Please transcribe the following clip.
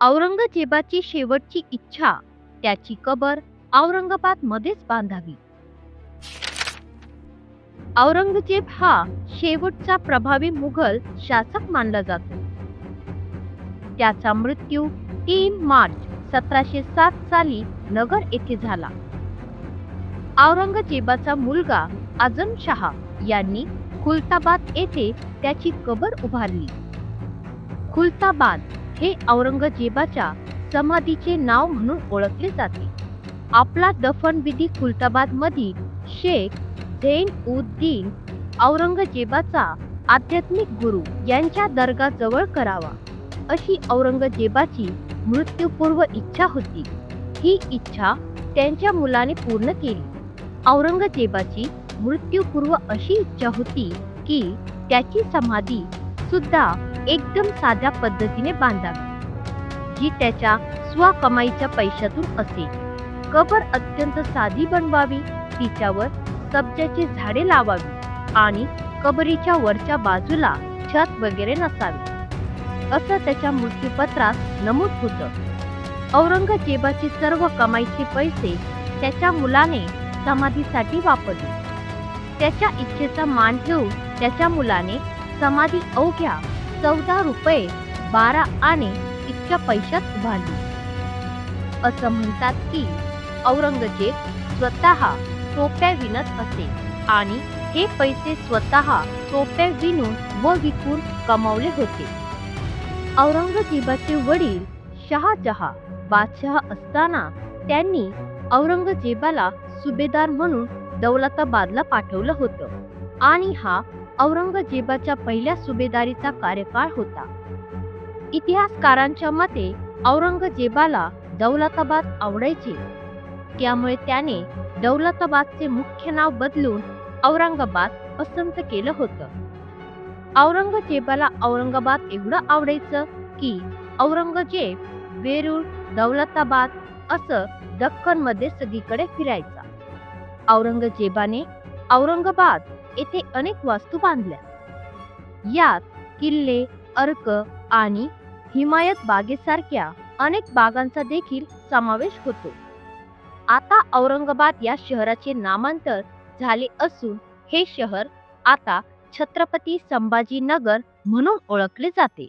औरंगजेबाची शेवटची इच्छा त्याची कबर औरंगाबाद मध्येच बांधावी. औरंगजेब हा शेवटचा प्रभावी मुघल शासक मानला जातो. त्याचा मृत्यू तीन मार्च सतराशे सात साली नगर येथे झाला. औरंगजेबाचा मुलगा आजम शहा यांनी खुलताबाद येथे त्याची कबर उभारली. खुलताबाद हे औरंगजेबाच्या समाधीचे नाव म्हणून ओळखले जाते. आपला दफनविधी खुलताबाद मधील शेख झैन उद्दीन औरंगजेबाचा आध्यात्मिक गुरु यांच्या दर्गाजवळ करावा अशी औरंगजेबाची मृत्यूपूर्व इच्छा होती. ही इच्छा त्यांच्या मुलाने पूर्ण केली. औरंगजेबाची मृत्यूपूर्व अशी इच्छा होती की त्याची समाधी सुद्धा एकदम साध्या पद्धतीने बांधावी जी त्याच्या स्वकमाईच्या पैशातून असेल कबर अत्यंत साधी बनवावी तिच्यावर सब्जाची झाडे लावावी आणि कबरीच्या वरच्या बाजूला छत वगैरे नसावे. असं त्याच्या मृत्यूपत्रात नमूद होतं. औरंगजेबाची सर्व कमाईचे पैसे त्याच्या मुलाने समाधीसाठी वापरले. त्याच्या इच्छेचा मान ठेवून त्याच्या मुलाने समाधी अवघ्या चौदा रुपये बारा आणे इतक्या पैशात उभारली. असं म्हणतात की औरंगजेब स्वतः टोप्या विणत असे आणि हे पैसे स्वतः टोप्या विणून व विकून कमावले होते. औरंगजेबाचे वडील शहाजहा बादशहा असताना त्यांनी औरंगजेबाला सुभेदार म्हणून दौलताबादला पाठवलं होतं आणि हा औरंगजेबाच्या पहिल्या सुभेदारीचा कार्यकाळ होता. इतिहासकारांच्या मते औरंगजेबाला दौलताबाद आवडायचे. त्यामुळे त्याने दौलताबादचे मुख्य नाव बदलून औरंगाबाद पसंत केलं होतं. औरंगजेबाला औरंगाबाद एवढं आवडायचं की औरंगजेब वेरूळ दौलताबाद असं दख्खनमध्ये सगळीकडे फिरायचा. औरंगजेबाने औरंगाबाद येथे अनेक वास्तू बांधल्या. यात किल्ले अर्क आणि हिमायत बागेसारख्या अनेक बागांचा देखील समावेश होतो. आता औरंगाबाद या शहराचे नामांतर झाले असून हे शहर आता छत्रपती संभाजीनगर म्हणून ओळखले जाते.